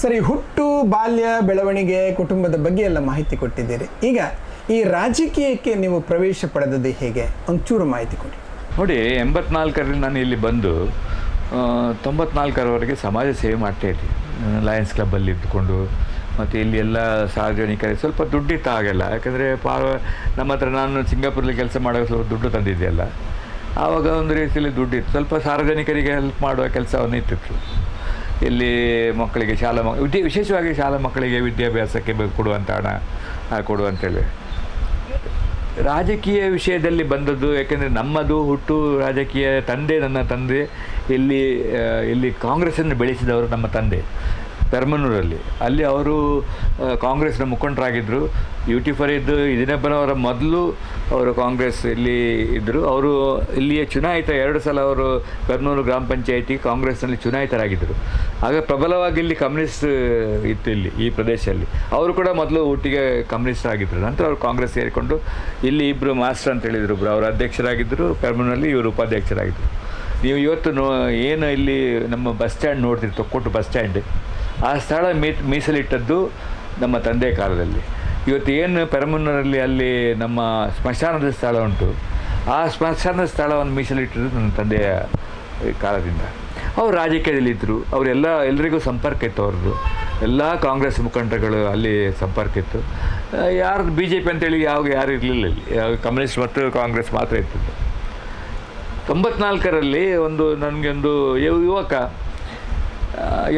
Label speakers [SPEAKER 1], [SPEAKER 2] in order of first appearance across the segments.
[SPEAKER 1] ಸರಿ, ಹುಟ್ಟು, ಬಾಲ್ಯ, ಬೆಳವಣಿಗೆ, ಕುಟುಂಬದ ಬಗ್ಗೆ ಎಲ್ಲ ಮಾಹಿತಿ ಕೊಟ್ಟಿದ್ದೀರಿ. ಈಗ ಈ ರಾಜಕೀಯಕ್ಕೆ ನೀವು ಪ್ರವೇಶ ಪಡೆದದ್ದು ಹೇಗೆ? ಒಂಚೂರು ಮಾಹಿತಿ ಕೊಡಿ.
[SPEAKER 2] ನೋಡಿ ಎಂಬತ್ನಾಲ್ಕರಲ್ಲಿ ನಾನು ಇಲ್ಲಿ ಬಂದು ತೊಂಬತ್ನಾಲ್ಕರವರೆಗೆ ಸಮಾಜ ಸೇವೆ ಮಾಡ್ತಾ ಇದ್ದೆ ಲಯನ್ಸ್ ಕ್ಲಬ್ಬಲ್ಲಿ ಇದ್ದುಕೊಂಡು, ಮತ್ತು ಇಲ್ಲಿ ಎಲ್ಲ ಸಾರ್ವಜನಿಕರಿಗೆ ಸ್ವಲ್ಪ ದುಡ್ಡಿತ್ತು ಆಗಲ್ಲ ಯಾಕಂದರೆ ಪಾ ನಮ್ಮ ಹತ್ರ ನಾನು ಸಿಂಗಾಪುರಲ್ಲಿ ಕೆಲಸ ಮಾಡೋ ಸ್ವಲ್ಪ ದುಡ್ಡು ತಂದಿದ್ದೆಲ್ಲ ಆವಾಗ ಒಂದು ರೀತಿಯಲ್ಲಿ ದುಡ್ಡಿತ್ತು. ಸ್ವಲ್ಪ ಸಾರ್ವಜನಿಕರಿಗೆ ಹೆಲ್ಪ್ ಮಾಡುವ ಕೆಲಸವನ್ನು ಇತ್ತಿತ್ತು ಇಲ್ಲಿ ಮಕ್ಕಳಿಗೆ ಶಾಲಾ ಮಕ್, ವಿದ್ಯೆ, ವಿಶೇಷವಾಗಿ ಶಾಲಾ ಮಕ್ಕಳಿಗೆ ವಿದ್ಯಾಭ್ಯಾಸಕ್ಕೆ ಕೊಡುವಂಥ ಹಣ ಕೊಡುವಂಥೇಳಿ ರಾಜಕೀಯ ವಿಷಯದಲ್ಲಿ ಬಂದದ್ದು, ಯಾಕೆಂದರೆ ನಮ್ಮದು ಹುಟ್ಟು ರಾಜಕೀಯ ತಂದೆ, ನನ್ನ ತಂದೆ, ಇಲ್ಲಿ ಇಲ್ಲಿ ಕಾಂಗ್ರೆಸ್ಸನ್ನು ಬೆಳೆಸಿದವರು ನಮ್ಮ ತಂದೆ ಪೆರ್ಮನೂರಲ್ಲಿ ಅಲ್ಲಿ ಅವರು ಕಾಂಗ್ರೆಸ್ನ ಮುಖಂಡರಾಗಿದ್ದರು ಯೂಟಿಫರ್ ಇದ್ದು ಇದಿನಪ್ಪನವರ ಮೊದಲು ಅವರು ಕಾಂಗ್ರೆಸ್ ಇಲ್ಲಿ ಇದ್ದರು ಅವರು ಇಲ್ಲಿಯ ಚುನಾಯಿತ ಎರಡು ಸಲ ಅವರು ಕರ್ನೂಲು ಗ್ರಾಮ ಪಂಚಾಯಿತಿ ಕಾಂಗ್ರೆಸ್ನಲ್ಲಿ ಚುನಾಯಿತರಾಗಿದ್ದರು ಆಗ ಪ್ರಬಲವಾಗಿ ಇಲ್ಲಿ ಕಮ್ಯುನಿಸ್ಟ್ ಇತ್ತು ಇಲ್ಲಿ, ಈ ಪ್ರದೇಶದಲ್ಲಿ. ಅವರು ಕೂಡ ಮೊದಲು ಊಟಿಗೆ ಕಮ್ಯುನಿಸ್ಟ್ ಆಗಿದ್ದರು ನಂತರ ಅವರು ಕಾಂಗ್ರೆಸ್ ಸೇರಿಕೊಂಡು ಇಲ್ಲಿ ಇಬ್ಬರು ಮಾಸ್ಟರ್ ಅಂತ ಹೇಳಿದರು ಒಬ್ಬರು ಅವರು ಅಧ್ಯಕ್ಷರಾಗಿದ್ದರು ಕರ್ನೂಲಲ್ಲಿ ಇವರು ಉಪಾಧ್ಯಕ್ಷರಾಗಿದ್ದರು ನೀವು ಇವತ್ತು ನೋ, ಏನು ಇಲ್ಲಿ ನಮ್ಮ ಬಸ್ ಸ್ಟ್ಯಾಂಡ್ ನೋಡ್ತೀರಿ ತೊಕ್ಕೊಟ್ಟು ಬಸ್ ಸ್ಟ್ಯಾಂಡ್. ಆ ಸ್ಥಳ ಮೀ, ಮೀಸಲಿಟ್ಟದ್ದು ನಮ್ಮ ತಂದೆ ಕಾಲದಲ್ಲಿ. ಇವತ್ತು ಏನು ಪೆರಮನ್ನೂರಲ್ಲಿ ಅಲ್ಲಿ ನಮ್ಮ ಸ್ಮಶಾನದ ಸ್ಥಳ ಉಂಟು, ಆ ಸ್ಮಶಾನದ ಸ್ಥಳವನ್ನು ಮೀಸಲಿಟ್ಟಿದ್ದು ನನ್ನ ತಂದೆಯ ಕಾಲದಿಂದ. ಅವರು ರಾಜಕೀಯದಲ್ಲಿದ್ದರು ಅವರೆಲ್ಲ ಎಲ್ಲರಿಗೂ ಸಂಪರ್ಕ ಇತ್ತು ಅವ್ರದ್ದು. ಎಲ್ಲ ಕಾಂಗ್ರೆಸ್ ಮುಖಂಡರುಗಳು ಅಲ್ಲಿ ಸಂಪರ್ಕ ಇತ್ತು. ಯಾರು ಬಿ ಜೆ ಪಿ ಅಂತೇಳಿ ಯಾವ, ಯಾರು ಇರಲಿಲ್ಲ ಇಲ್ಲಿ ಕಮ್ಯುನಿಸ್ಟ್ ಮತ್ತು ಕಾಂಗ್ರೆಸ್ ಮಾತ್ರ ಇತ್ತು. ತೊಂಬತ್ನಾಲ್ಕರಲ್ಲಿ ಒಂದು ನನಗೊಂದು ಯುವಕ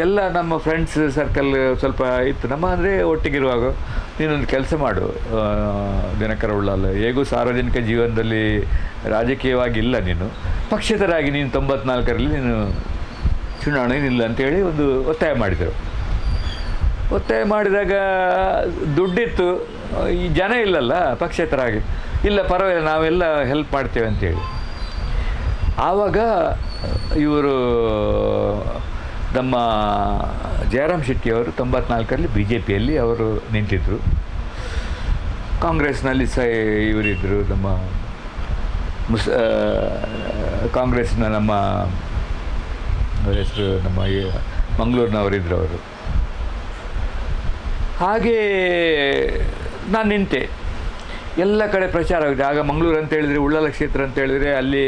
[SPEAKER 2] ಎಲ್ಲ ನಮ್ಮ ಫ್ರೆಂಡ್ಸ್ ಸರ್ಕಲ್ ಸ್ವಲ್ಪ ಇತ್ತು. ನಮ್ಮ ಅಂದರೆ ಒಟ್ಟಿಗಿರುವಾಗ ನೀನೊಂದು ಕೆಲಸ ಮಾಡು. ದಿನಕರ ಉಳ್ಳಲ್ಲ ಹೇಗೂ ಸಾರ್ವಜನಿಕ ಜೀವನದಲ್ಲಿ ರಾಜಕೀಯವಾಗಿ ಇಲ್ಲ ನೀನು. ಪಕ್ಷೇತರಾಗಿ ನೀನು ತೊಂಬತ್ನಾಲ್ಕರಲ್ಲಿ ನೀನು ಚುನಾವಣೆ ನಿಲ್ಲ ಅಂತೇಳಿ ಒಂದು ಒತ್ತಾಯ ಮಾಡಿದರು. ಒತ್ತಾಯ ಮಾಡಿದಾಗ ದುಡ್ಡಿತ್ತು. ಈ ಜನ ಇಲ್ಲಲ್ಲ, ಪಕ್ಷೇತರಾಗಿ. ಇಲ್ಲ, ಪರವಾಗಿಲ್ಲ, ನಾವೆಲ್ಲ ಹೆಲ್ಪ್ ಮಾಡ್ತೇವೆ ಅಂತೇಳಿ. ಆವಾಗ ಇವರು ನಮ್ಮ ಜಯರಾಮ್ ಶೆಟ್ಟಿಯವರು ತೊಂಬತ್ನಾಲ್ಕರಲ್ಲಿ ಬಿ ಜೆ ಪಿಯಲ್ಲಿ ಅವರು ನಿಂತಿದ್ದರು ಕಾಂಗ್ರೆಸ್ನಲ್ಲಿ ಸಹ ಇವರಿದ್ದರು ನಮ್ಮ ಮುಸ್ ಕಾಂಗ್ರೆಸ್ನ ನಮ್ಮ ಅವರ ಹೆಸರು ನಮ್ಮ ಮಂಗಳೂರಿನವರಿದ್ದರು ಅವರು. ಹಾಗೇ ನಾನು ನಿಂತೆ. ಎಲ್ಲ ಕಡೆ ಪ್ರಚಾರ ಆಗಿದೆ. ಆಗ ಮಂಗಳೂರು ಅಂತ ಹೇಳಿದರೆ, ಉಳ್ಳಾಲ ಕ್ಷೇತ್ರ ಅಂತ ಹೇಳಿದರೆ ಅಲ್ಲಿ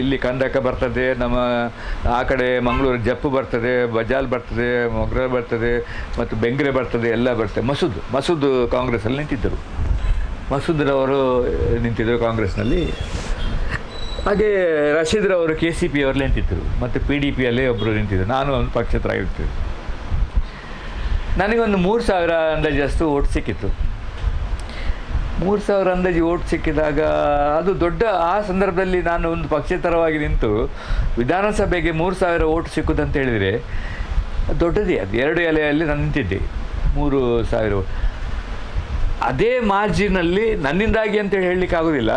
[SPEAKER 2] ಇಲ್ಲಿ ಕಂದಕ ಬರ್ತದೆ, ನಮ್ಮ, ಆ ಕಡೆ ಮಂಗಳೂರು ಜಪ್ಪು ಬರ್ತದೆ, ಬಜಾಲ್ ಬರ್ತದೆ, ಮೊಗ್ರ ಬರ್ತದೆ, ಮತ್ತು ಬೆಂಗ್ರೆ ಬರ್ತದೆ, ಎಲ್ಲ ಬರ್ತದೆ. ಮಸೂದ್ ಮಸೂದ್ ಕಾಂಗ್ರೆಸ್ಸಲ್ಲಿ ನಿಂತಿದ್ದರು. ಮಸೂದ್ರವರು ನಿಂತಿದ್ದರು ಕಾಂಗ್ರೆಸ್ನಲ್ಲಿ. ಹಾಗೆ ರಶೀದ್ರವರು ಕೆ ಸಿ ಪಿ ಅವರಲ್ಲಿ ನಿಂತಿದ್ದರು. ಮತ್ತು ಪಿ ಡಿ ಪಿಯಲ್ಲೇ ಒಬ್ಬರು ನಿಂತಿದ್ದರು. ನಾನು ಒಂದು ಪಕ್ಷೇತರಾಗಿರ್ತೀವಿ ನನಗೊಂದು ಮೂರು ಸಾವಿರ ಅಂದಾಜಷ್ಟು ಓಟ್ ಸಿಕ್ಕಿತ್ತು. ಮೂರು ಸಾವಿರ ಅಂದಾಜು ಓಟ್ ಸಿಕ್ಕಿದಾಗ ಅದು ದೊಡ್ಡ, ಆ ಸಂದರ್ಭದಲ್ಲಿ ನಾನು ಒಂದು ಪಕ್ಷೇತರವಾಗಿ ನಿಂತು ವಿಧಾನಸಭೆಗೆ ಮೂರು ಸಾವಿರ ಓಟ್ ಸಿಕ್ಕುದಂತ ಹೇಳಿದರೆ ದೊಡ್ಡದೇ, ಅದು ಎರಡು ಎಲೆಯಲ್ಲಿ ನಾನು ನಿಂತಿದ್ದೆ, ಮೂರು ಸಾವಿರ. ಅದೇ ಮಾರ್ಜಿನಲ್ಲಿ ನನ್ನಿಂದಾಗಿ ಅಂತೇಳಿ ಹೇಳಲಿಕ್ಕೆ ಆಗೋದಿಲ್ಲ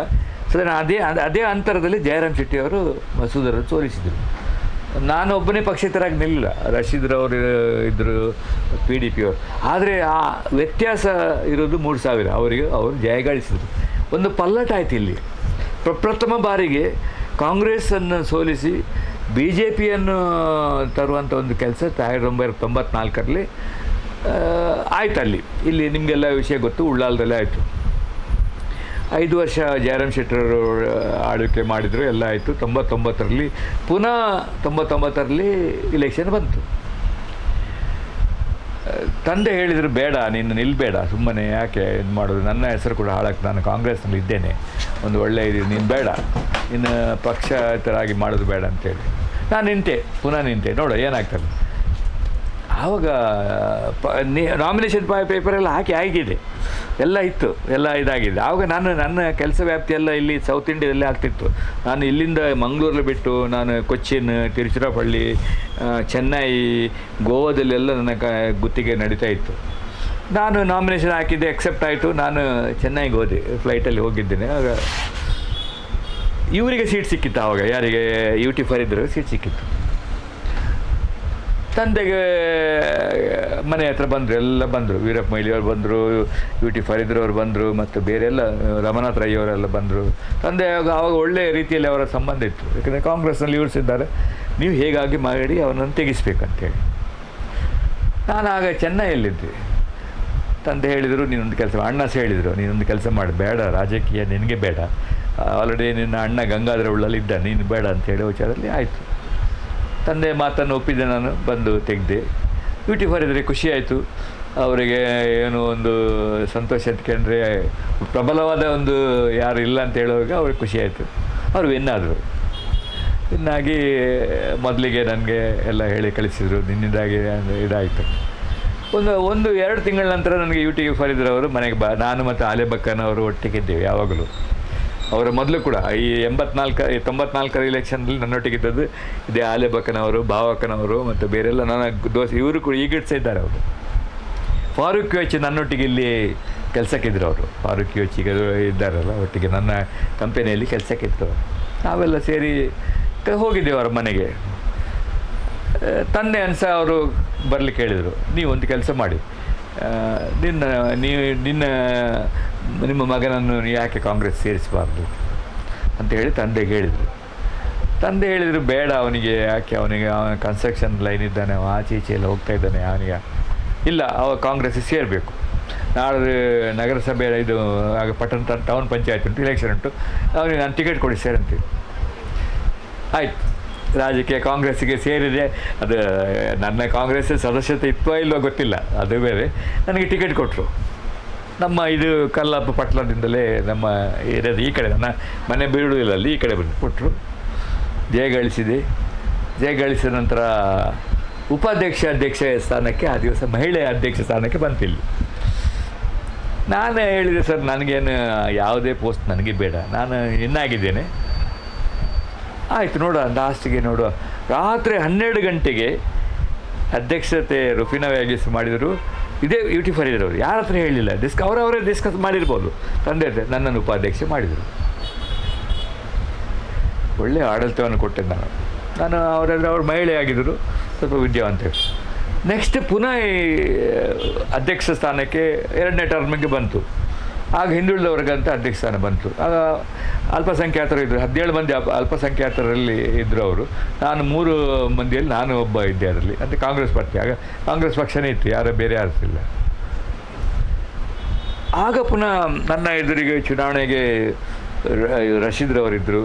[SPEAKER 2] ಸೊ ಅದೇ ಅದೇ ಅಂತರದಲ್ಲಿ ಜಯರಾಮ್ ಶೆಟ್ಟಿ ಅವರು ಮಸೂದರನ್ನು ಸೋಲಿಸಿದರು ನಾನು ಒಬ್ಬನೇ ಪಕ್ಷೇತರಾಗಿ ನಿಲ್ಲಿಲ್ಲ. ರಶೀದ್ರವರು ಇದ್ದರು ಪಿ ಡಿ ಪಿಯವರು ಆದರೆ ಆ ವ್ಯತ್ಯಾಸ ಇರೋದು ಮೂರು ಸಾವಿರ. ಅವರಿಗೆ, ಅವರು ಜಯಗಳಿಸಿದರು. ಒಂದು ಪಲ್ಲಟ ಆಯ್ತು ಇಲ್ಲಿ. ಪ್ರಪ್ರಥಮ ಬಾರಿಗೆ ಕಾಂಗ್ರೆಸ್ಸನ್ನು ಸೋಲಿಸಿ ಬಿ ಜೆ ಪಿಯನ್ನು ತರುವಂಥ ಒಂದು ಕೆಲಸ ಸಾವಿರದ ಒಂಬೈನೂರ ತೊಂಬತ್ನಾಲ್ಕರಲ್ಲಿ ಆಯ್ತು ಅಲ್ಲಿ. ಇಲ್ಲಿ ನಿಮಗೆಲ್ಲ ವಿಷಯ ಗೊತ್ತು, ಉಳ್ಳಾಲದಲ್ಲೇ ಆಯಿತು. ಐದು ವರ್ಷ ಜಯರಾಮ್ ಶೆಟ್ಟರವರು ಆಳ್ವಿಕೆ ಮಾಡಿದರು, ಎಲ್ಲ ಆಯಿತು. ತೊಂಬತ್ತೊಂಬತ್ತರಲ್ಲಿ, ಪುನಃ ತೊಂಬತ್ತೊಂಬತ್ತರಲ್ಲಿ ಇಲೆಕ್ಷನ್ ಬಂತು. ತಂದೆ ಹೇಳಿದರು, ಬೇಡ, ನೀನು ನಿಲ್ಬೇಡ, ಸುಮ್ಮನೆ ಯಾಕೆ ಇದು ಮಾಡೋದು? ನನ್ನ ಹೆಸರು ಕೂಡ ಹಾಳಕ್ಕೆ ನಾನು ಕಾಂಗ್ರೆಸ್ನಲ್ಲಿ ಇದ್ದೇನೆ. ಒಂದು ಒಳ್ಳೆಯ ಇದು, ನೀನು ಬೇಡ. ಇನ್ನು ಪಕ್ಷೇತರಾಗಿ ಮಾಡೋದು ಬೇಡ ಅಂತೇಳಿ. ನಾನು ನಿಂತೆ, ಪುನಃ ನಿಂತೆ. ನೋಡು, ಏನಾಗ್ತದೆ? ಆವಾಗ ನಾಮಿನೇಷನ್ ಪೇಪರ್ ಎಲ್ಲ ಹಾಕಿ ಆಗಿದೆ. ಎಲ್ಲ ಇತ್ತು, ಎಲ್ಲ ಇದಾಗಿದೆ. ಆವಾಗ ನಾನು, ನನ್ನ ಕೆಲಸ ವ್ಯಾಪ್ತಿ ಎಲ್ಲ ಇಲ್ಲಿ ಸೌತ್ ಇಂಡಿಯಾದಲ್ಲೇ ಆಗ್ತಿತ್ತು. ನಾನು ಇಲ್ಲಿಂದ ಮಂಗಳೂರಲ್ಲಿ ಬಿಟ್ಟು ನಾನು ಕೊಚ್ಚಿನ್, ತಿರುಚಿರಾಪಳ್ಳಿ ಚೆನ್ನೈ, ಗೋವಾದಲ್ಲೆಲ್ಲ ನನ್ನ ಕ, ಗುತ್ತಿಗೆ ನಡೀತಾ ಇತ್ತು. ನಾನು ನಾಮಿನೇಷನ್ ಹಾಕಿದ್ದೆ ಎಕ್ಸೆಪ್ಟ್ ಆಯಿತು. ನಾನು ಚೆನ್ನೈಗೆ ಹೋದೆ ಫ್ಲೈಟಲ್ಲಿ ಹೋಗಿದ್ದೇನೆ. ಆಗ, ಇವರಿಗೆ ಸೀಟ್ ಸಿಕ್ಕಿತ್ತು ಆವಾಗ ಯಾರಿಗೆ ಯೂಟಿ ಫರ್ ಇದ್ದರು ಸೀಟ್ ಸಿಕ್ಕಿತ್ತು. ತಂದೆಗೆ, ಮನೆ ಹತ್ರ ಬಂದರು, ಎಲ್ಲ ಬಂದರು. ವೀರಪ್ಪ ಮೊಯ್ಲಿಯವರು ಬಂದರು ಯು ಟಿ ಫರೀದ್ರವ್ರು ಬಂದರು, ಮತ್ತು ಬೇರೆ ಎಲ್ಲ, ರಮನಾಥ್ ರೈ ಅವರೆಲ್ಲ ಬಂದರು. ತಂದೆ ಆವಾಗ ಒಳ್ಳೆಯ ರೀತಿಯಲ್ಲಿ ಅವರ ಸಂಬಂಧ ಇತ್ತು. ಯಾಕಂದರೆ ಕಾಂಗ್ರೆಸ್ನಲ್ಲಿ ಇಳಿಸಿದ್ದಾರೆ ನೀವು ಹೇಗಾಗಿ ಮಾಡಿ, ಅವನನ್ನು ತೆಗಿಸ್ಬೇಕಂತೇಳಿ. ನಾನು ಆಗ ಚೆನ್ನೈಯಲ್ಲಿದ್ದೆ. ತಂದೆ ಹೇಳಿದರು, ನೀನೊಂದು ಕೆಲಸ ಅಣ್ಣ ಸಹ ಹೇಳಿದರು, ನೀನೊಂದು ಕೆಲಸ ಮಾಡಿ, ಬೇಡ, ರಾಜಕೀಯ ನಿನಗೆ ಬೇಡ. ಆಲ್ರೆಡಿ ನಿನ್ನ ಅಣ್ಣ ಗಂಗಾಧರ ಉಳ್ಳಲ್ಲಿ ಇದ್ದ ನೀನು ಬೇಡ ಅಂತ ಹೇಳೋ ವಿಚಾರದಲ್ಲಿ ಆಯಿತು. ತಂದೆ ಮಾತನ್ನು ಒಪ್ಪಿದ್ದೆ ನಾನು, ಬಂದು ತೆಗೆದೆ. ಬ್ಯೂಟಿ ಫಾರ್ ಇದ್ದರೆ ಖುಷಿ ಆಯಿತು. ಅವರಿಗೆ ಏನು ಒಂದು ಸಂತೋಷ ಅಂತಕೊಂಡ್ರೆ ಪ್ರಬಲವಾದ ಒಂದು ಯಾರು ಇಲ್ಲ ಅಂತ ಹೇಳುವಾಗ ಅವ್ರಿಗೆ ಖುಷಿಯಾಯಿತು ಅವರು ವಿನ್ನಾದರು. ಇನ್ನಾಗಿ ಮೊದಲಿಗೆ ನನಗೆ ಎಲ್ಲ ಹೇಳಿ ಕಳಿಸಿದರು. ನಿನ್ನಿಂದಾಗಿ ಇದಾಯಿತು. ಒಂದು ಒಂದು ಎರಡು ತಿಂಗಳ ನಂತರ ನನಗೆ ಯೂಟಿಗೆ ಟಿ ಅವರು ಮನೆಗೆ ಬಾ, ನಾನು ಮತ್ತು ಆಲೆ ಬಕ್ಕನವರು ಒಟ್ಟಿಗಿದ್ದೇವೆ ಯಾವಾಗಲೂ. ಅವರ ಮೊದಲು ಕೂಡ, ಈ ಎಂಬತ್ನಾಲ್ಕ ತೊಂಬತ್ನಾಲ್ಕರ ಇಲೆಕ್ಷನ್ನಲ್ಲಿ ನನ್ನೊಟ್ಟಿಗಿದ್ದದ್ದು ಇದೇ ಆಲೆ ಬಕ್ಕನವರು, ಭಾವಕ್ಕನವರು ಮತ್ತು ಬೇರೆಲ್ಲ ನನ್ನ ದೋಸೆ ಇವರು ಕೂಡ ಈಗ ಸಹ ಇದ್ದಾರೆ ಅವರು. ಫಾರೂಕ್ ಯೋಚಿ ನನ್ನೊಟ್ಟಿಗೆ ಇಲ್ಲಿ ಕೆಲಸಕ್ಕಿದ್ರು ಅವರು. ಫಾರೂಕ್ ಯೋಚಿಗೆ ಇದ್ದಾರಲ್ಲ, ಒಟ್ಟಿಗೆ ನನ್ನ ಕಂಪನಿಯಲ್ಲಿ ಕೆಲಸಕ್ಕಿದ್ರು ನಾವೆಲ್ಲ ಸೇರಿ ಹೋಗಿದ್ದೇವೆ ಅವರ ಮನೆಗೆ. ತಂದೆ ಅನ್ಸ ಅವರು ಬರಲಿಕ್ಕೆ ಹೇಳಿದರು ನೀವು ಒಂದು ಕೆಲಸ ಮಾಡಿ. ನಿನ್ನ ನೀವು ನಿನ್ನ ನಿಮ್ಮ ಮಗನನ್ನು ಯಾಕೆ ಕಾಂಗ್ರೆಸ್ ಸೇರಿಸಬಾರ್ದು? ಅಂತ ಹೇಳಿ ತಂದೆಗೆ ಹೇಳಿದರು. ತಂದೆ ಹೇಳಿದರು, ಬೇಡ ಅವನಿಗೆ, ಯಾಕೆ ಅವನಿಗೆ, ಅವನ ಕನ್ಸ್ಟ್ರಕ್ಷನ್ ಲೈನ್ ಇದ್ದಾನೆ ಅವ ಆಚೆ ಈಚೆ ಎಲ್ಲ ಹೋಗ್ತಾ ಇದ್ದಾನೆ, ಅವನಿಗೆ. ಇಲ್ಲ, ಅವ ಕಾಂಗ್ರೆಸ್ ಸೇರಬೇಕು. ನಾಳೆ ನಗರಸಭೆ ಇದು, ಆಗ ಪಟ್ಟಣ ಟೌನ್ ಪಂಚಾಯತ್ ಉಂಟು ಇಲೆಕ್ಷನ್ ಉಂಟು. ಅವನಿಗೆ ನಾನು ಟಿಕೆಟ್ ಕೊಡಿ ಸೇರಂತೀವಿ ಆಯಿತು. ರಾಜಕೀಯ ಕಾಂಗ್ರೆಸ್ಸಿಗೆ ಸೇರಿದೆ. ಅದು, ನನ್ನ ಕಾಂಗ್ರೆಸ್ ಸದಸ್ಯತೆ ಇತ್ತೋ ಇಲ್ಲೋ ಗೊತ್ತಿಲ್ಲ. ಅದು ಬೇರೆ. ನನಗೆ ಟಿಕೆಟ್ ಕೊಟ್ಟರು ನಮ್ಮ ಇದು ಕಲ್ಲಪ್ಪ ಪಟ್ಟಣದಿಂದಲೇ ನಮ್ಮ ಏರಿಯಾದ ಈ ಕಡೆ ನನ್ನ ಮನೆ ಅಲ್ಲಿ ಈ ಕಡೆ ಬಂದು ಕೊಟ್ಟರು. ಜಯ ಗಳಿಸಿದೆ. ಜಯ ಗಳಿಸಿದ ನಂತರ ಉಪಾಧ್ಯಕ್ಷ ಅಧ್ಯಕ್ಷ ಸ್ಥಾನಕ್ಕೆ, ಆ ದಿವಸ ಮಹಿಳೆ ಅಧ್ಯಕ್ಷ ಸ್ಥಾನಕ್ಕೆ ಬಂತಿಲ್ಲ ನಾನು ಹೇಳಿದೆ, ಸರ್, ನನಗೇನು ಯಾವುದೇ ಪೋಸ್ಟ್ ನನಗೆ ಬೇಡ. ನಾನು ಇನ್ನಾಗಿದ್ದೇನೆ. ಆಯಿತು, ನೋಡುವ, ಲಾಸ್ಟಿಗೆ ನೋಡುವ. ರಾತ್ರಿ ಹನ್ನೆರಡು ಗಂಟೆಗೆ ಅಧ್ಯಕ್ಷತೆ ರುಫಿನಾ ವ್ಯಾಗಿಸ್ ಮಾಡಿದರು. ಇದೇ ಯೂಟಿ ಫರೀದರ್ ಅವರು ಯಾರ ಹತ್ರ ಹೇಳಿಲ್ಲ? ಡಿಸ್ಕ ಅವರವರೇ ಡಿಸ್ಕಸ್ ಮಾಡಿರ್ಬೋದು. ತಂದೆ ನನ್ನನ್ನು ಉಪಾಧ್ಯಕ್ಷೆ ಮಾಡಿದರು. ಒಳ್ಳೆಯ ಆಡಳಿತವನ್ನು ಕೊಟ್ಟೆ ನಾನು. ನಾನು ಅವರೆಲ್ಲ ಅವ್ರು ಮಹಿಳೆ ಆಗಿದ್ದರು ಸ್ವಲ್ಪ ವಿದ್ಯಾವಂತೆ. ನೆಕ್ಸ್ಟ್ ಪುನಃ ಈ, ಅಧ್ಯಕ್ಷ ಸ್ಥಾನಕ್ಕೆ ಎರಡನೇ ಟರ್ಮಿಗೆ ಬಂತು. ಆಗ ಹಿಂದುಳಿದ ವರ್ಗಂತ ಅಧ್ಯಕ್ಷ ಸ್ಥಾನ ಬಂತು. ಆಗ ಅಲ್ಪಸಂಖ್ಯಾತರು ಇದ್ದರು ಹದಿನೇಳು ಮಂದಿ ಅಲ್ಪ ಅಲ್ಪಸಂಖ್ಯಾತರಲ್ಲಿ ಇದ್ದರು ಅವರು. ನಾನು ಮೂರು ಮಂದಿಯಲ್ಲಿ ನಾನು ಒಬ್ಬ ಇದ್ದೆ ಅದರಲ್ಲಿ. ಅಂದರೆ ಕಾಂಗ್ರೆಸ್ ಪಾರ್ಟಿ ಆಗ ಕಾಂಗ್ರೆಸ್ ಪಕ್ಷನೇ ಇತ್ತು. ಯಾರು ಬೇರೆ ಯಾರಿಲ್ಲ ಆಗ ಪುನಃ ನನ್ನ ಎದುರಿಗೆ ಚುನಾವಣೆಗೆ ರಶೀದ್ರವರಿದ್ದರು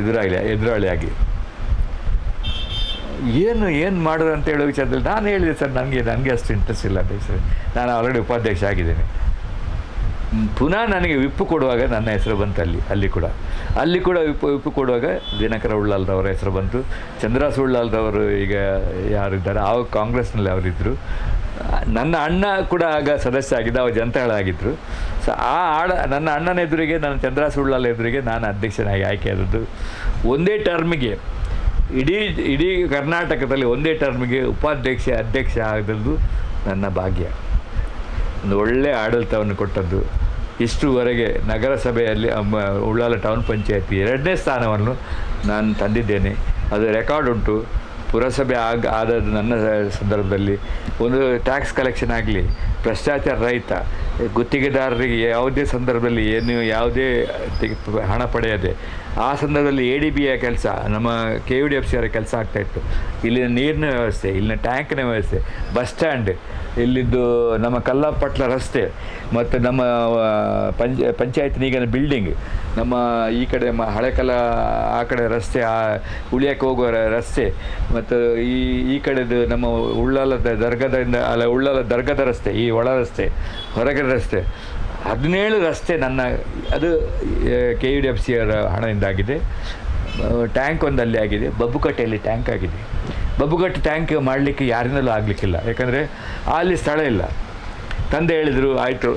[SPEAKER 2] ಎದುರಾಗಲಿ ಎದುರಾಳಿಯಾಗಿ. ಏನು ಏನು ಮಾಡೋದು ಅಂತ ಹೇಳೋ ವಿಚಾರದಲ್ಲಿ ನಾನು ಹೇಳಿದೆ, ಸರ್ ನನಗೆ ನನಗೆ ಅಷ್ಟು ಇಂಟ್ರೆಸ್ಟ್ ಇಲ್ಲ ಅಧ್ಯಕ್ಷ ನಾನು ಆಲ್ರೆಡಿ ಉಪಾಧ್ಯಕ್ಷ ಆಗಿದ್ದೇನೆ. ಪುನಃ ನನಗೆ ವಿಪ್ಪು ಕೊಡುವಾಗ ನನ್ನ ಹೆಸರು ಬಂತು ಅಲ್ಲಿ ಅಲ್ಲಿ ಕೂಡ. ಅಲ್ಲಿ ಕೂಡ ವಿಪ್ಪು ವಿಪ್ಪು ಕೊಡುವಾಗ ದಿನಕರ ಉಳ್ಳಾಲ್ದವರ ಹೆಸರು ಬಂತು. ಚಂದ್ರಾಸ್ ಉಳ್ಳಾಲ್ದವರು ಈಗ ಯಾರಿದ್ದಾರೆ? ಆವಾಗ ಕಾಂಗ್ರೆಸ್ನಲ್ಲಿ ಅವರಿದ್ದರು ನನ್ನ ಅಣ್ಣ ಕೂಡ ಆಗ ಸದಸ್ಯ ಆಗಿದ್ದ, ಅವ ಜನತಾಳ ಆಗಿದ್ದರು ಸೊ ಆ ಆಡ ನನ್ನ ಅಣ್ಣನ ಎದುರಿಗೆ, ನನ್ನ ಚಂದ್ರಾಸ್ ಉಳ್ಳಾಲ್ ಎದುರಿಗೆ ನಾನು ಅಧ್ಯಕ್ಷನಾಗಿ ಆಯ್ಕೆಯಾದದ್ದು. ಒಂದೇ ಟರ್ಮಿಗೆ, ಇಡೀ ಇಡೀ ಕರ್ನಾಟಕದಲ್ಲಿ ಒಂದೇ ಟರ್ಮಿಗೆ ಉಪಾಧ್ಯಕ್ಷ, ಅಧ್ಯಕ್ಷ ಆದದ್ದು ನನ್ನ ಭಾಗ್ಯ. ಒಂದು ಒಳ್ಳೆಯ ಆಡಳಿತವನ್ನು ಕೊಟ್ಟದ್ದು. ಇಷ್ಟುವರೆಗೆ ನಗರಸಭೆಯಲ್ಲಿ ಉಳ್ಳಾಲ ಟೌನ್ ಪಂಚಾಯತಿ ಎರಡನೇ ಸ್ಥಾನವನ್ನು ನಾನು ತಂದಿದ್ದೇನೆ. ಅದು ರೆಕಾರ್ಡ್ ಉಂಟು. ಪುರಸಭೆ ಆಗ ಆದ ನನ್ನ ಸಂದರ್ಭದಲ್ಲಿ. ಒಂದು ಟ್ಯಾಕ್ಸ್ ಕಲೆಕ್ಷನ್ ಆಗಲಿ ಭ್ರಷ್ಟಾಚಾರ ರಹಿತ ಗುತ್ತಿಗೆದಾರರಿಗೆ ಯಾವುದೇ ಸಂದರ್ಭದಲ್ಲಿ ಏನು ಯಾವುದೇ ಹಣ ಪಡೆಯದೆ. ಆ ಸಂದರ್ಭದಲ್ಲಿ ಎ ಡಿ ಬಿಯ ಕೆಲಸ, ನಮ್ಮ K U D F C ಅವರ ಕೆಲಸ ಆಗ್ತಾಯಿತ್ತು ಇಲ್ಲಿನ ನೀರಿನ ವ್ಯವಸ್ಥೆ, ಇಲ್ಲಿನ ಟ್ಯಾಂಕ್ನ ವ್ಯವಸ್ಥೆ, ಬಸ್ ಸ್ಟ್ಯಾಂಡ್, ಇಲ್ಲಿದ್ದು ನಮ್ಮ ಕಲ್ಲಪಟ್ಲ ರಸ್ತೆ, ಮತ್ತು ನಮ್ಮ ಪಂಚ ಪಂಚಾಯತ್ನ ಈಗಿನ ಬಿಲ್ಡಿಂಗ್, ನಮ್ಮ ಈ ಕಡೆ ಮ ಹಳೆಕಲ ಆ ಕಡೆ ರಸ್ತೆ, ಆ ಉಳಿಯಕ್ಕೆ ಹೋಗುವ ರಸ್ತೆ, ಮತ್ತು ಈ ಈ ಕಡೆದು ನಮ್ಮ ಉಳ್ಳಾಲದ ದರ್ಗದಿಂದ ಅಲ್ಲ, ಉಳ್ಳಾಲ ದರ್ಗದ ರಸ್ತೆ, ಈ ಒಳ ರಸ್ತೆ ಹೊರಗಡೆ ರಸ್ತೆ, ಹದಿನೇಳು ರಸ್ತೆ ನನ್ನ, ಅದು K U D F C ಅವರ ಹಣದಿಂದಾಗಿದೆ. ಟ್ಯಾಂಕ್ ಒಂದಲ್ಲಿ ಆಗಿದೆ. ಬಬ್ಬುಕಟ್ಟೆಯಲ್ಲಿ ಟ್ಯಾಂಕ್ ಆಗಿದೆ. ಬಬ್ಬುಕಟ್ಟೆ ಟ್ಯಾಂಕ್ ಮಾಡಲಿಕ್ಕೆ ಯಾರಿಂದಲೂ ಆಗಲಿಕ್ಕಿಲ್ಲ. ಯಾಕಂದರೆ ಅಲ್ಲಿ ಸ್ಥಳ ಇಲ್ಲ. ತಂದೆ ಹೇಳಿದರು, ಆಯಿತು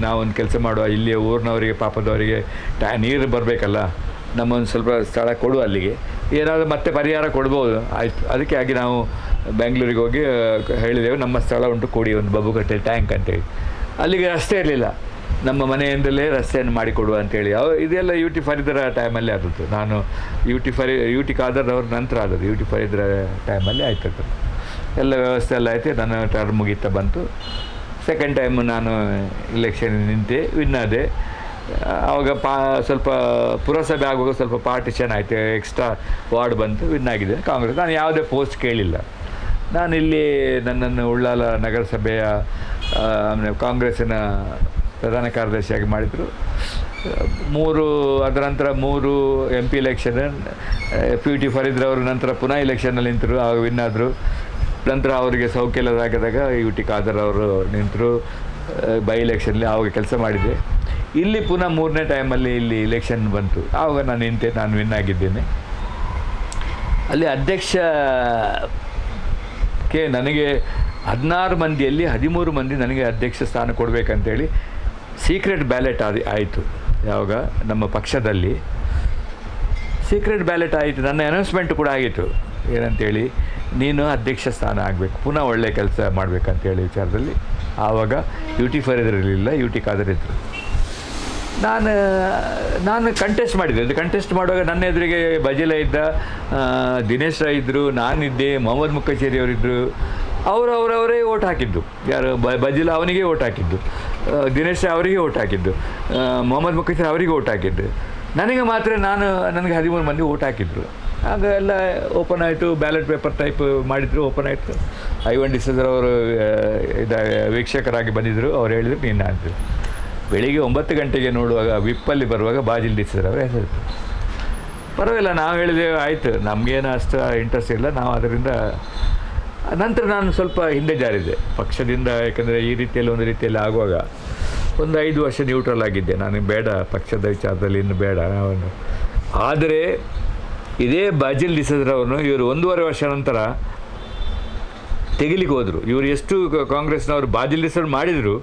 [SPEAKER 2] ನಾವೊಂದು ಕೆಲಸ ಮಾಡುವ. ಇಲ್ಲಿಯ ಊರಿನವರಿಗೆ, ಪಾಪದವರಿಗೆ ಟ್ಯಾ, ನೀರು ಬರಬೇಕಲ್ಲ. ನಮ್ಮೊಂದು ಸ್ವಲ್ಪ ಸ್ಥಳ ಕೊಡು ಅಲ್ಲಿಗೆ. ಏನಾದರೂ ಮತ್ತೆ ಪರಿಹಾರ ಕೊಡ್ಬೋದು. ಆಯಿತು. ಅದಕ್ಕೆ ಆಗಿ ನಾವು ಬೆಂಗಳೂರಿಗೆ ಹೋಗಿ ಹೇಳಿದೆವು, ನಮ್ಮ ಸ್ಥಳ ಉಂಟು, ಕೊಡಿ ಒಂದು ಬಬ್ಬುಕಟ್ಟೆ ಟ್ಯಾಂಕ್ ಅಂತೇಳಿ ಅಲ್ಲಿಗೆ ರಸ್ತೆ ಇರಲಿಲ್ಲ. ನಮ್ಮ ಮನೆಯಿಂದಲೇ ರಸ್ತೆಯನ್ನು ಮಾಡಿಕೊಡುವ ಅಂತೇಳಿ ಅವ, ಇದೆಲ್ಲ ಯು ಟಿ ಫರೀದರ ಟೈಮಲ್ಲಿ ಆದದ್ದು. ನಾನು U T Farid U T ಅವ್ರ ನಂತರ ಆದದ್ದು. ಯು ಟಿ ಫರೀದರ ಟೈಮಲ್ಲಿ ಆಯ್ತದ್ದು ಎಲ್ಲ ವ್ಯವಸ್ಥೆ ಎಲ್ಲ ಆಯಿತು. ನನ್ನ ಟರ್ಮ್ ಮುಗೀತಾ ಬಂತು. ಸೆಕೆಂಡ್ ಟೈಮ್ ನಾನು ಇಲೆಕ್ಷನ್ ನಿಂತೆ ವಿನ್ ಆದೆ. ಆವಾಗ ಪಾ, ಸ್ವಲ್ಪ ಪುರಸಭೆ ಆಗುವಾಗ ಸ್ವಲ್ಪ ಪಾರ್ಟಿಷನ್ ಆಯಿತು ಎಕ್ಸ್ಟ್ರಾ ವಾರ್ಡ್ ಬಂತು ವಿನ್ ಆಗಿದೆ ಕಾಂಗ್ರೆಸ್, ನಾನು ಯಾವುದೇ ಪೋಸ್ಟ್ ಕೇಳಿಲ್ಲ. ನಾನಿಲ್ಲಿ ನನ್ನನ್ನು ಉಳ್ಳಾಲ ನಗರಸಭೆಯ ಆಮೇಲೆ ಕಾಂಗ್ರೆಸ್ಸಿನ ಪ್ರಧಾನ ಕಾರ್ಯದರ್ಶಿಯಾಗಿ ಮಾಡಿದರು. ಮೂರು, ಅದರ ನಂತರ ಮೂರು M P election P T ಫರಿದ್ರವರು ನಂತರ ಪುನಃ ಎಲೆಕ್ಷನಲ್ಲಿ ನಿಂತರು, ಆಗ ವಿನ್ ಆದರು. ನಂತರ ಅವರಿಗೆ ಸೌಖ್ಯ ಇಲ್ಲದಾಗದಾಗ ಯು ಟಿ ಖಾದರ್ ಅವರು ನಿಂತರು ಬೈ ಎಲೆಕ್ಷನ್ಲಿ ಆವಾಗ ಕೆಲಸ ಮಾಡಿದೆ ಇಲ್ಲಿ ಪುನಃ ಮೂರನೇ ಟೈಮಲ್ಲಿ ಇಲ್ಲಿ ಇಲೆಕ್ಷನ್ ಬಂತು. ಆವಾಗ ನಾನು ನಿಂತೆ, ನಾನು ವಿನ್ ಆಗಿದ್ದೇನೆ. ಅಲ್ಲಿ ಅಧ್ಯಕ್ಷಕ್ಕೆ ನನಗೆ ಹದಿನಾರು ಮಂದಿಯಲ್ಲಿ ಹದಿಮೂರು ಮಂದಿ ನನಗೆ ಅಧ್ಯಕ್ಷ ಸ್ಥಾನ ಕೊಡಬೇಕಂತೇಳಿ ಸೀಕ್ರೆಟ್ ಬ್ಯಾಲೆಟ್ ಆದ, ಆಯಿತು. ಯಾವಾಗ? ನಮ್ಮ ಪಕ್ಷದಲ್ಲಿ. ಸೀಕ್ರೆಟ್ ಬ್ಯಾಲೆಟ್ ಆಯಿತು. ನನ್ನ ಅನೌನ್ಸ್ಮೆಂಟ್ ಕೂಡ ಆಗಿತ್ತು. ಏನಂತೇಳಿ, ನೀನು ಅಧ್ಯಕ್ಷ ಸ್ಥಾನ ಆಗಬೇಕು. ಪುನಃ ಒಳ್ಳೆ ಕೆಲಸ ಮಾಡಬೇಕಂತೇಳಿ ವಿಚಾರದಲ್ಲಿ. ಆವಾಗ ಯು ಟಿ ಫರೀದ್ರಲ್ಲಿಲ್ಲ ಯು ಟಿ ಖಾದರಿದ್ರು ನಾನು ನಾನು ಕಂಟೆಸ್ಟ್ ಮಾಡಿದ್ದೆ. ಅದು ಕಂಟೆಸ್ಟ್ ಮಾಡುವಾಗ ನನ್ನ ಎದುರಿಗೆ ಬಜೆಲ ಇದ್ದ ದಿನೇಶ್ ರಾಯ್ ಇದ್ದರು ನಾನಿದ್ದೆ, ಮೊಹಮ್ಮದ್ ಮುಖಚೇರಿ ಅವರಿದ್ದರು ಅವರು, ಅವರವರೇ ಓಟ್ ಹಾಕಿದ್ದು. ಯಾರು ಬ ಬಜಿಲ ಅವನಿಗೆ ಓಟ್ ಹಾಕಿದ್ದು. ದಿನೇಶ್ ಅವರಿಗೆ ಓಟ್ ಹಾಕಿದ್ದು. ಮೊಹಮ್ಮದ್ ಮುಕ್ಕಚೇರಿ ಅವರಿಗೆ ಓಟ್ ಹಾಕಿದ್ದು. ನನಗೆ ಮಾತ್ರ ನಾನು, ನನಗೆ ಹದಿಮೂರು ಮಂದಿ ಓಟ್ ಹಾಕಿದ್ರು. ಆಗ ಎಲ್ಲ ಓಪನ್ ಆಯಿತು. ಬ್ಯಾಲೆಟ್ ಪೇಪರ್ ಟೈಪ್ ಮಾಡಿದ್ರು ಓಪನ್ ಆಯಿತು. ಐವನ್ ಡಿಸೋದರ್ ಅವರು ಇದ, ವೀಕ್ಷಕರಾಗಿ ಬಂದಿದ್ದರು ಅವ್ರು ಹೇಳಿದ್ರು ನೀನು ಅಂದರು. ಬೆಳಿಗ್ಗೆ ಒಂಬತ್ತು ಗಂಟೆಗೆ ನೋಡುವಾಗ ವಿಪ್ಪಲ್ಲಿ ಬರುವಾಗ ಬಾಜಿಲ್ ಡಿಸಿದ್ರು ಅವರ. ಹೆಸರು ಪರವಾಗಿಲ್ಲ, ನಾವು ಹೇಳಿದೆ ಆಯಿತು. ನಮಗೇನು ಅಷ್ಟು ಇಂಟ್ರೆಸ್ಟ್ ಇಲ್ಲ. ನಾವು ಅದರಿಂದ ನಂತರ ನಾನು ಸ್ವಲ್ಪ ಹಿಂದೆ ಜಾರಿದೆ ಪಕ್ಷದಿಂದ, ಯಾಕಂದರೆ ಈ ರೀತಿಯಲ್ಲಿ ಒಂದು ರೀತಿಯಲ್ಲಿ ಆಗುವಾಗ ಒಂದು ಐದು ವರ್ಷ ನ್ಯೂಟ್ರಲ್ ಆಗಿದ್ದೆ. ನಾನು ಬೇಡ, ಪಕ್ಷದ ವಿಚಾರದಲ್ಲಿ ಇನ್ನು ಬೇಡ. ಅವನು ಆದರೆ ಇದೇ ಬಾಜಿಲ್ ಡಿಸಿದ್ರವನು ಇವರು ಒಂದೂವರೆ ವರ್ಷ ನಂತರ ತೆಗಿಲಿಕ್ಕೆ ಹೋದರು. ಇವರು ಎಷ್ಟು ಕಾಂಗ್ರೆಸ್ನವರು ಡಿಸೈಡ್ ಮಾಡಿದರು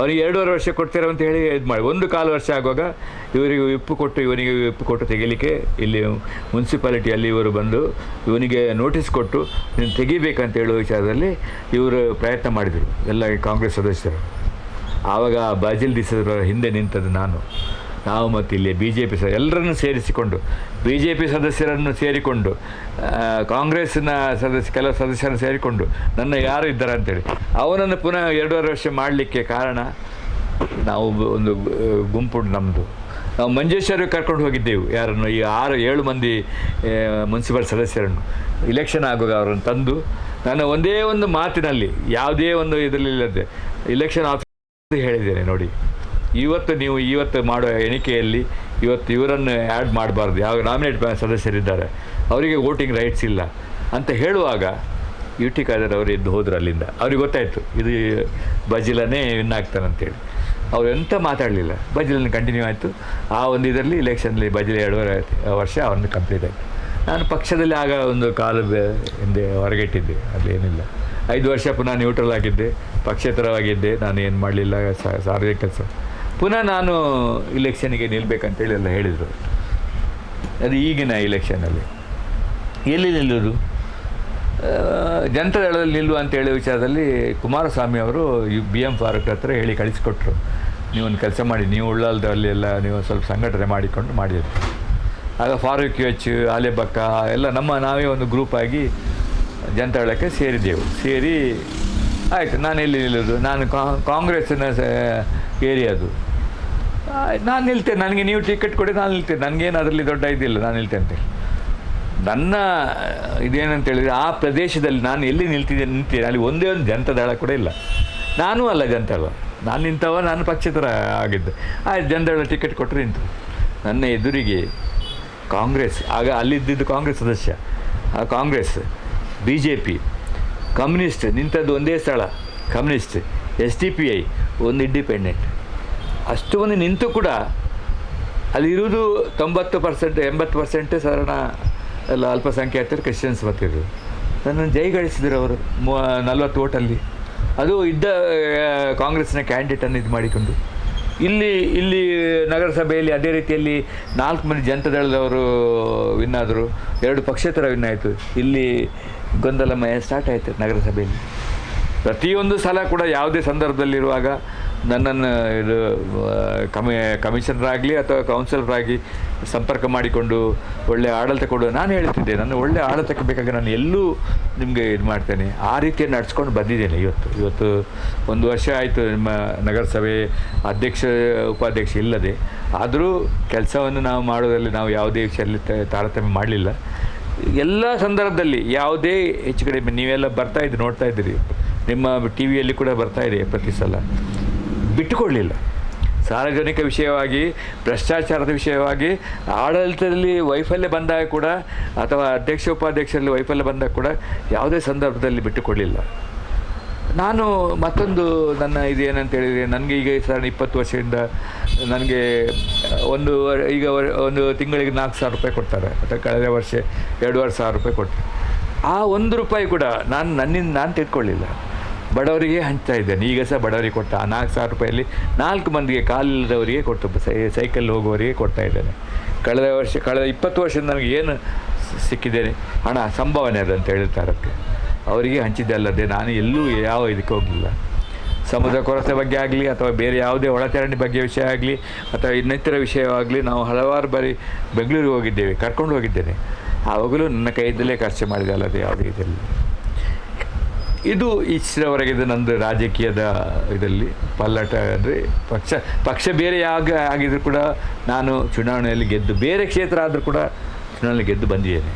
[SPEAKER 2] ಅವರಿಗೆ ಎರಡೂವರೆ ವರ್ಷ ಕೊಡ್ತಾರೆ ಅಂತ ಹೇಳಿ ಇದು ಮಾಡಿ. ಒಂದು ಕಾಲು ವರ್ಷ ಆಗುವಾಗ ಇವರಿಗೆ ವಿಪ್ಪು ಕೊಟ್ಟು, ಇವನಿಗೆ ವಿಪ್ಪು ಕೊಟ್ಟು ತೆಗಿಲಿಕ್ಕೆ ಇಲ್ಲಿ ಮುನ್ಸಿಪಾಲಿಟಿಯಲ್ಲಿ ಇವರು ಬಂದು ಇವನಿಗೆ ನೋಟಿಸ್ ಕೊಟ್ಟು ನೀನು ತೆಗಿಬೇಕಂತ ಹೇಳುವ ವಿಚಾರದಲ್ಲಿ ಇವರು ಪ್ರಯತ್ನ ಮಾಡಿದರು, ಎಲ್ಲ ಕಾಂಗ್ರೆಸ್ ಸದಸ್ಯರು. ಆವಾಗ ಬಾಜಿಲ್ ಡಿಸದ್ರ ಹಿಂದೆ ನಿಂತದ್ದು ನಾನು. ನಾವು ಮತ್ತು ಇಲ್ಲಿ ಬಿ ಜೆ ಪಿ ಸ, ಎಲ್ಲರನ್ನು ಸೇರಿಸಿಕೊಂಡು ಬಿ ಜೆ ಪಿ ಸದಸ್ಯರನ್ನು ಸೇರಿಕೊಂಡು ಕಾಂಗ್ರೆಸ್ನ ಸದಸ್ಯ, ಕೆಲವು ಸದಸ್ಯರನ್ನು ಸೇರಿಕೊಂಡು ನನ್ನ ಯಾರು ಇದ್ದಾರೆ ಅಂತೇಳಿ, ಅವನನ್ನು ಪುನಃ ಎರಡೂವರೆ ವರ್ಷ ಮಾಡಲಿಕ್ಕೆ ಕಾರಣ ನಾವು ಒಂದು ಗುಂಪು ನಮ್ಮದು ನಾವು ಮಂಜೇಶ್ವರಿಗೆ ಕರ್ಕೊಂಡು ಹೋಗಿದ್ದೆವು, ಯಾರನ್ನು, ಈ ಆರು, ಏಳು ಮಂದಿ ಮುನ್ಸಿಪಲ್ ಸದಸ್ಯರನ್ನು. ಇಲೆಕ್ಷನ್ ಆಗುವಾಗ ಅವರನ್ನು ತಂದು, ನಾನು ಒಂದೇ ಒಂದು ಮಾತಿನಲ್ಲಿ, ಯಾವುದೇ ಒಂದು ಇದರಲ್ಲಿಲ್ಲದೆ ಇಲೆಕ್ಷನ್ ಆಫೀಸ್ ಹೇಳಿದ್ದೇನೆ ನೋಡಿ. ಇವತ್ತು ನೀವು ಇವತ್ತು ಮಾಡುವ ಎಣಿಕೆಯಲ್ಲಿ ಇವತ್ತು ಇವರನ್ನು ಆ್ಯಡ್ ಮಾಡಬಾರ್ದು. ಯಾವ ನಾಮಿನೇಟ್ ಸದಸ್ಯರಿದ್ದಾರೆ. ಅವರಿಗೆ ವೋಟಿಂಗ್ ರೈಟ್ಸ್ ಇಲ್ಲ. ಅಂತ ಹೇಳುವಾಗ ಯು ಟಿ ಖಾದರ್ ಅವರು ಎದ್ದು ಹೋದ್ರು ಅಲ್ಲಿಂದ. ಅವ್ರಿಗೆ ಗೊತ್ತಾಯಿತು, ಇದು ಬಜಿಲನೇ ವಿನ್ ಆಗ್ತಾನಂತೇಳಿ ಅವ್ರು ಎಂತ ಮಾತಾಡಲಿಲ್ಲ. ಬಜಿಲನ್ನು ಕಂಟಿನ್ಯೂ ಆಯಿತು. ಆ ಒಂದು ಇದರಲ್ಲಿ ಇಲೆಕ್ಷನಲ್ಲಿ ಬಜಿಲ ಎರಡೂವರೆ ವರ್ಷ ಅವರನ್ನು ಕಂಪ್ಲೀಟ್ ಆಯಿತು. ನಾನು ಪಕ್ಷದಲ್ಲಿ ಆಗ ಒಂದು ಕಾಲು ಹಿಂದೆ ಹೊರಗೆಟ್ಟಿದ್ದೆ, ಅಲ್ಲೇನಿಲ್ಲ. ಐದು ವರ್ಷ ಪುನಃ ನ್ಯೂಟ್ರಲ್ ಆಗಿದ್ದೆ, ಪಕ್ಷೇತರವಾಗಿದ್ದೆ. ನಾನು ಏನು ಮಾಡಲಿಲ್ಲ ಸಾರ್ವಜನಿಕ ಕೆಲಸ. ಪುನಃ ನಾನು ಇಲೆಕ್ಷನ್ಗೆ ನಿಲ್ಲಬೇಕಂತೇಳಿ ಎಲ್ಲ ಹೇಳಿದರು. ಅದು ಈಗಿನ ಇಲೆಕ್ಷನಲ್ಲಿ ಎಲ್ಲಿ ನಿಲ್ಲೋದು ಜನತಾದಳದಲ್ಲಿ ನಿಲ್ಲುವ ಅಂತೇಳಿ ವಿಚಾರದಲ್ಲಿ ಕುಮಾರಸ್ವಾಮಿ ಅವರು ಬಿ ಎಂ ಫಾರೂಕ್ ಹತ್ರ ಹೇಳಿ ಕಳಿಸಿಕೊಟ್ರು. ನೀವೊಂದು ಕೆಲಸ ಮಾಡಿ, ನೀವು ಉಳ್ಳಾಲದಲ್ಲಿ ಎಲ್ಲ ನೀವು ಸ್ವಲ್ಪ ಸಂಘಟನೆ ಮಾಡಿಕೊಂಡು ಮಾಡಿದ್ರು. ಆಗ ಫಾರೂಕ್ ಯು, ಎಚ್, ಆಲೆಬಕ್ಕ, ಎಲ್ಲ ನಮ್ಮ ನಾವೇ ಒಂದು ಗ್ರೂಪ್ ಆಗಿ ಜನತಾದಳಕ್ಕೆ ಸೇರಿದ್ದೆವು. ಸೇರಿ ಆಯಿತು, ನಾನು ಎಲ್ಲಿ ನಿಲ್ಲೋದು ನಾನು ಕಾಂಗ್ರೆಸ್ಸಿನ ಏರಿಯಾದು ನಾನು ನಿಲ್ತೇನೆ ನನಗೆ ನೀವು ಟಿಕೆಟ್ ಕೊಡಿ, ನಾನು ನಿಲ್ತೇನೆ ನನಗೇನು ಅದರಲ್ಲಿ ದೊಡ್ಡ ಇದಿಲ್ಲ, ನಾನು ನಿಲ್ತೇನೆ ಅಂತೇಳಿ ನನ್ನ ಇದೇನಂತ ಹೇಳಿದರೆ, ಆ ಪ್ರದೇಶದಲ್ಲಿ ನಾನು ಎಲ್ಲಿ ನಿಲ್ತಿದ್ದೇನೆ ನಿಂತಿದ್ದೇನೆ. ಅಲ್ಲಿ ಒಂದೇ ಒಂದು ಜನತದಳ ಕೂಡ ಇಲ್ಲ. ನಾನೂ ಅಲ್ಲ ಜನತಾಳ ನಾನು ನಿಂತವ, ನಾನು ಪಕ್ಷೇತರ ಆಗಿದ್ದೆ. ಆ ಜನತಾಳ ಟಿಕೆಟ್ ಕೊಟ್ಟರೆ ನಿಂತು. ನನ್ನ ಎದುರಿಗೆ ಕಾಂಗ್ರೆಸ್, ಆಗ ಅಲ್ಲಿದ್ದಿದ್ದು ಕಾಂಗ್ರೆಸ್ ಸದಸ್ಯ. ಆ Congress B J P communist, ನಿಂತದ್ದು ಒಂದೇ ಸ್ಥಳ. Communist, S T P I, ಒಂದು ಇಂಡಿಪೆಂಡೆಂಟ್ ಅಷ್ಟು ಮಂದಿ ನಿಂತು ಕೂಡ ಅಲ್ಲಿರುವುದು ತೊಂಬತ್ತು ಪರ್ಸೆಂಟ್, ಎಂಬತ್ತು ಪರ್ಸೆಂಟ್ ಸಾಧಾರಣ ಎಲ್ಲ ಅಲ್ಪಸಂಖ್ಯಾತರು ಕ್ರಿಶ್ಚಿಯನ್ಸ್ ಬರ್ತಿದ್ರು. ನನ್ನನ್ನು ಜೈಗಳಿಸಿದ್ರು ಅವರು ಮೂ ನಲ್ವತ್ತು ಓಟಲ್ಲಿ. ಅದು ಇದ್ದ ಕಾಂಗ್ರೆಸ್ನ ಕ್ಯಾಂಡಿಡೇಟನ್ನು ಇದು ಮಾಡಿಕೊಂಡು. ಇಲ್ಲಿ ಇಲ್ಲಿ ನಗರಸಭೆಯಲ್ಲಿ ಅದೇ ರೀತಿಯಲ್ಲಿ ನಾಲ್ಕು ಮಂದಿ ಜನತಾದಳದವರು ವಿನ್ ಆದರು, ಎರಡು ಪಕ್ಷೇತರ ವಿನ್ ಆಯಿತು. ಇಲ್ಲಿ ಗೊಂದಲಮಯ ಸ್ಟಾರ್ಟ್ ಆಯಿತು ನಗರಸಭೆಯಲ್ಲಿ. ಪ್ರತಿಯೊಂದು ಸಲ ಕೂಡ ಯಾವುದೇ ಸಂದರ್ಭದಲ್ಲಿರುವಾಗ ನನ್ನನ್ನು ಇದು ಕಮಿ ಕಮಿಷನರಾಗಲಿ ಅಥವಾ ಕೌನ್ಸಿಲರ್ ಆಗಿ ಸಂಪರ್ಕ ಮಾಡಿಕೊಂಡು ಒಳ್ಳೆಯ ಆಡಳಿತ ಕೊಡುವ ನಾನು ಹೇಳ್ತಿದ್ದೆ, ನನ್ನ ಒಳ್ಳೆಯ ಆಡಳಿತಕ್ಕೆ ಬೇಕಾಗಿ ನಾನು ಎಲ್ಲೂ ನಿಮಗೆ ಇದು ಮಾಡ್ತೇನೆ. ಆ ರೀತಿ ನಡೆಸ್ಕೊಂಡು ಬಂದಿದ್ದೇನೆ ಇವತ್ತು. ಇವತ್ತು ಒಂದು ವರ್ಷ ಆಯಿತು ನಿಮ್ಮ ನಗರಸಭೆ ಅಧ್ಯಕ್ಷ, ಉಪಾಧ್ಯಕ್ಷ ಇಲ್ಲದೆ. ಆದರೂ ಕೆಲಸವನ್ನು ನಾವು ಮಾಡೋದರಲ್ಲಿ ನಾವು ಯಾವುದೇ ವಿಷಯದಲ್ಲಿ ತಾರತಮ್ಯ ಮಾಡಲಿಲ್ಲ. ಎಲ್ಲ ಸಂದರ್ಭದಲ್ಲಿ ಯಾವುದೇ ಹೆಚ್ಚು ಕಡಿಮೆ, ನೀವೆಲ್ಲ ಬರ್ತಾ ಇದ್ದೀರಿ, ನೋಡ್ತಾ ಇದ್ದೀರಿ. ನಿಮ್ಮ ಟಿ ವಿಯಲ್ಲಿ ಕೂಡ ಬರ್ತಾ ಇದೆ ಪ್ರತಿ ಸಲ. ಬಿಟ್ಟುಕೊಳ್ಳಿಲ್ಲ ಸಾರ್ವಜನಿಕ ವಿಷಯವಾಗಿ, ಭ್ರಷ್ಟಾಚಾರದ ವಿಷಯವಾಗಿ, ಆಡಳಿತದಲ್ಲಿ ವೈಫಲ್ಯ ಬಂದಾಗ ಕೂಡ, ಅಥವಾ ಅಧ್ಯಕ್ಷ, ಉಪಾಧ್ಯಕ್ಷರಲ್ಲಿ ವೈಫಲ್ಯ ಬಂದಾಗ ಕೂಡ ಯಾವುದೇ ಸಂದರ್ಭದಲ್ಲಿ ಬಿಟ್ಟುಕೊಳ್ಳಿಲ್ಲ ನಾನು ಮತ್ತೊಂದು ನನ್ನ ಇದು ನನಗೆ ಈಗ ಸರ್ ಇಪ್ಪತ್ತು ವರ್ಷದಿಂದ ನನಗೆ ಒಂದು ಈಗ ಒಂದು ತಿಂಗಳಿಗೆ ನಾಲ್ಕು ಸಾವಿರ ರೂಪಾಯಿ ಕೊಡ್ತಾರೆ. ಅಥವಾ ಕಳೆದ ವರ್ಷ ಎರಡೂವರೆ ಸಾವಿರ ರೂಪಾಯಿ ಕೊಡ್ತಾರೆ. ಆ ಒಂದು ರೂಪಾಯಿ ಕೂಡ ನಾನು ನನ್ನಿಂದ, ನಾನು ತಿಳ್ಕೊಳ್ಳಿಲ್ಲ ಬಡವರಿಗೆ ಹಂಚ್ತಾ ಇದ್ದೇನೆ. ಈಗ ಸಹ ಬಡವರಿಗೆ ಕೊಟ್ಟ ಆ ನಾಲ್ಕು ಸಾವಿರ ರೂಪಾಯಲ್ಲಿ ನಾಲ್ಕು ಮಂದಿಗೆ ಕಾಲಿಲ್ಲದವರಿಗೆ ಕೊಟ್ಟು ಸೈಕಲ್ ಹೋಗುವವರಿಗೆ ಕೊಡ್ತಾ ಇದ್ದೇನೆ. ಕಳೆದ ವರ್ಷ, ಕಳೆದ ಇಪ್ಪತ್ತು ವರ್ಷದಿಂದ ನನಗೆ ಏನು ಸಿಕ್ಕಿದ್ದೇನೆ? ಹಣ, ಸಂಭಾವನೆ ಅದಂತ ಹೇಳ್ತಾರೆ ಅದಕ್ಕೆ ಅವರಿಗೆ ಹಂಚಿದ್ದೆ ಅಲ್ಲದೆ ನಾನು ಎಲ್ಲೂ ಯಾವ ಇದಕ್ಕೆ ಹೋಗಲಿಲ್ಲ ಸಮುದ್ರ ಕೊರತೆ ಬಗ್ಗೆ ಆಗಲಿ ಅಥವಾ ಬೇರೆ ಯಾವುದೇ ಒಳಚರಂಡಿ ಬಗ್ಗೆ ವಿಷಯ ಆಗಲಿ ಅಥವಾ ಇನ್ನಿತರ ವಿಷಯವಾಗಲಿ ನಾವು ಹಲವಾರು ಬಾರಿ ಬೆಂಗಳೂರಿಗೆ ಹೋಗಿದ್ದೇವೆ, ಕರ್ಕೊಂಡು ಹೋಗಿದ್ದೇನೆ. ಆವಾಗಲೂ ನನ್ನ ಕೈಯಿಂದಲೇ ಖರ್ಚು ಮಾಡಿದೆ ಅಲ್ಲದೆ ಯಾವುದೇ ಇದರಲ್ಲಿ ಇದು ಈಚಿನವರೆಗೆ ಇದು ನಂದು ರಾಜಕೀಯದ ಇದರಲ್ಲಿ ಪಲ್ಲಟ ಅಂದರೆ ಪಕ್ಷ ಪಕ್ಷ ಬೇರೆ ಯಾಗ ಆಗಿದ್ರು ಕೂಡ ನಾನು ಚುನಾವಣೆಯಲ್ಲಿ ಗೆದ್ದು ಬೇರೆ ಕ್ಷೇತ್ರ ಆದರೂ ಕೂಡ ಚುನಾವಣೆಯಲ್ಲಿ ಗೆದ್ದು ಬಂದಿದ್ದೇನೆ.